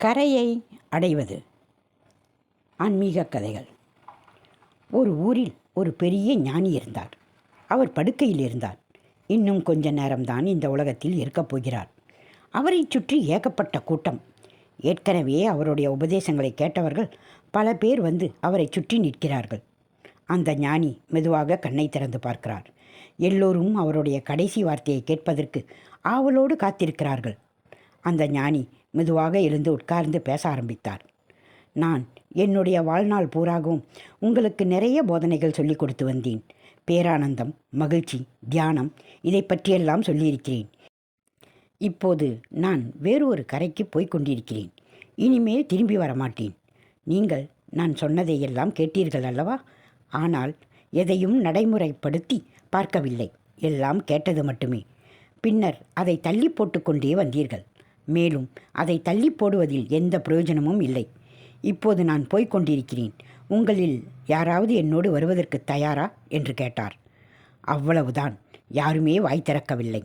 கரையை அடைவது. ஆன்மீக கதைகள். ஒரு ஊரில் ஒரு பெரிய ஞானி இருந்தார். அவர் படுக்கையில் இருந்தார். இன்னும் கொஞ்ச நேரம்தான் இந்த உலகத்தில் இருக்கப் போகிறார். அவரை சுற்றி ஏகப்பட்ட கூட்டம். ஏற்கனவே அவருடைய உபதேசங்களை கேட்டவர்கள் பல பேர் வந்து அவரை சுற்றி நிற்கிறார்கள். அந்த ஞானி மெதுவாக கண்ணை திறந்து பார்க்கிறார். எல்லோரும் அவருடைய கடைசி வார்த்தையை கேட்பதற்கு ஆவலோடு காத்திருக்கிறார்கள். அந்த ஞானி மெதுவாக எழுந்து உட்கார்ந்து பேச ஆரம்பித்தார். நான் என்னுடைய வாழ்நாள் பூராகவும் உங்களுக்கு நிறைய போதனைகள் சொல்லிக் கொடுத்து வந்தேன். பேரானந்தம் மகிழ்ச்சி தியானம் இதை பற்றியெல்லாம் சொல்லியிருக்கிறேன். இப்போது நான் வேறு ஒரு கரைக்கு போய்க் கொண்டிருக்கிறேன். இனிமேல் திரும்பி வரமாட்டேன். நீங்கள் நான் சொன்னதையெல்லாம் கேட்டீர்கள் அல்லவா? ஆனால் எதையும் நடைமுறைப்படுத்தி பார்க்கவில்லை. எல்லாம் கேட்டது மட்டுமே. பின்னர் அதை தள்ளி போட்டுக்கொண்டே வந்தீர்கள். மேலும் அதை தள்ளி போடுவதில் எந்த பிரயோஜனமும் இல்லை. இப்போது நான் போய்க் கொண்டிருக்கிறேன். உங்களில் யாராவது என்னோடு வருவதற்கு தயாரா? என்று கேட்டார். அவ்வளவுதான். யாருமே வாய் திறக்கவில்லை.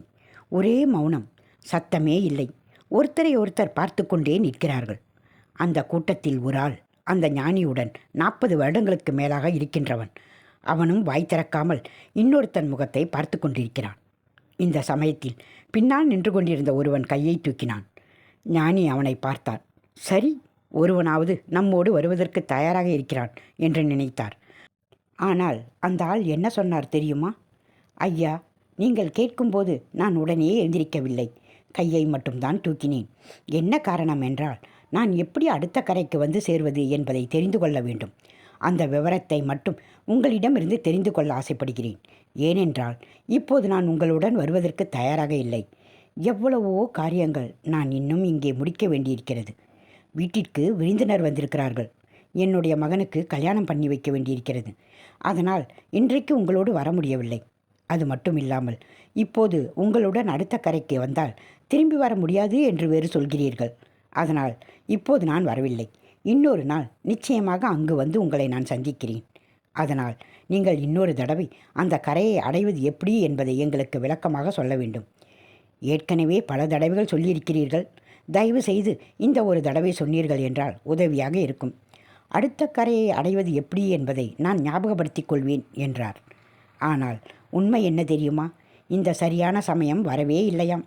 ஒரே மௌனம். சத்தமே இல்லை. ஒருத்தரை ஒருத்தர் பார்த்து கொண்டே நிற்கிறார்கள். அந்த கூட்டத்தில் ஒரு ஆள் அந்த ஞானியுடன் நாற்பது வருடங்களுக்கு மேலாக இருக்கின்றவன். அவனும் வாய் திறக்காமல் இன்னொருத்தன் முகத்தை பார்த்து கொண்டிருக்கிறான். இந்த சமயத்தில் பின்னால் நின்று கொண்டிருந்த ஒருவன் கையை தூக்கினான். ஞானி அவனை பார்த்தார் சரி ஒருவனாவது நம்மோடு வருவதற்கு தயாராக இருக்கிறான் என்று நினைத்தார். ஆனால் அந்த ஆள் என்ன சொன்னார் தெரியுமா? ஐயா நீங்கள் கேட்கும்போது நான் உடனே எழுந்திருக்கவில்லை. கையை மட்டும்தான் தூக்கினேன். என்ன காரணம் என்றால் நான் எப்படி அடுத்த கரைக்கு வந்து சேர்வது என்பதை தெரிந்து கொள்ள வேண்டும். அந்த விவரத்தை மட்டும் உங்களிடமிருந்து தெரிந்து கொள்ள ஆசைப்படுகிறேன். ஏனென்றால் இப்போது நான் உங்களுடன் வருவதற்கு தயாராக இல்லை. எவ்வளவோ காரியங்கள் நான் இன்னும் இங்கே முடிக்க வேண்டியிருக்கிறது. வீட்டிற்கு விருந்தினர் வந்திருக்கிறார்கள். என்னுடைய மகனுக்கு கல்யாணம் பண்ணி வைக்க வேண்டியிருக்கிறது. அதனால் இன்றைக்கு உங்களோடு வர முடியவில்லை. அது மட்டும் இல்லாமல் இப்போது உங்களுடன் அடுத்த கரைக்கு வந்தால் திரும்பி வர முடியாது என்று வேறு சொல்கிறீர்கள். அதனால் இப்போது நான் வரவில்லை. இன்னொரு நாள் நிச்சயமாக அங்கு வந்து உங்களை நான் சந்திக்கிறேன். அதனால் நீங்கள் இன்னொரு தடவை அந்த கரையை அடைவது எப்படி என்பதை எங்களுக்கு விளக்கமாக சொல்ல வேண்டும். ஏற்கனவே பல தடவைகள் சொல்லியிருக்கிறீர்கள். தயவு செய்து இந்த ஒரு தடவை சொன்னீர்கள் என்றால் உதவியாக இருக்கும். அடுத்த கரையை அடைவது எப்படி என்பதை நான் ஞாபகப்படுத்திக் கொள்வேன் என்றார். ஆனால் உண்மை என்ன தெரியுமா? இந்த சரியான சமயம் வரவே இல்லையாம்.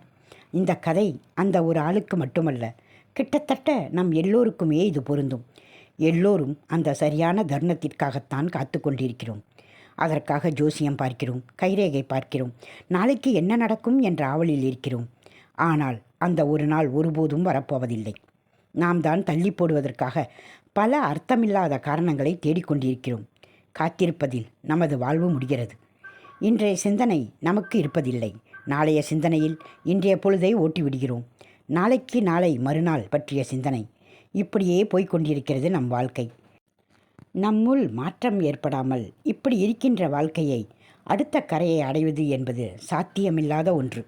இந்த கதை அந்த ஒரு ஆளுக்கு மட்டுமல்ல கிட்டத்தட்ட நம் எல்லோருக்குமே இது பொருந்தும். எல்லோரும் அந்த சரியான தருணத்திற்காகத்தான் காத்து கொண்டிருக்கிறோம். அதற்காக ஜோசியம் பார்க்கிறோம் கைரேகை பார்க்கிறோம் நாளைக்கு என்ன நடக்கும் என்ற ஆவலில் இருக்கிறோம். ஆனால் அந்த ஒரு நாள் ஒருபோதும் வரப்போவதில்லை. நாம் தான் தள்ளி போடுவதற்காக பல அர்த்தமில்லாத காரணங்களை தேடிக்கொண்டிருக்கிறோம். காத்திருப்பதில் நமது வாழ்வு முடிகிறது. இன்றைய சிந்தனை நமக்கு இருப்பதில்லை. நாளைய சிந்தனையில் இன்றைய பொழுதை ஓட்டி விடுகிறோம் நாளைக்கு நாளை மறுநாள் பற்றிய சிந்தனை. இப்படியே போய்க்கொண்டிருக்கிறது நம் வாழ்க்கை. நம்முள் மாற்றம் ஏற்படாமல் இப்படி இருக்கின்ற வாழ்க்கையை அடுத்த கரையை அடைவது என்பது சாத்தியமில்லாத ஒன்று.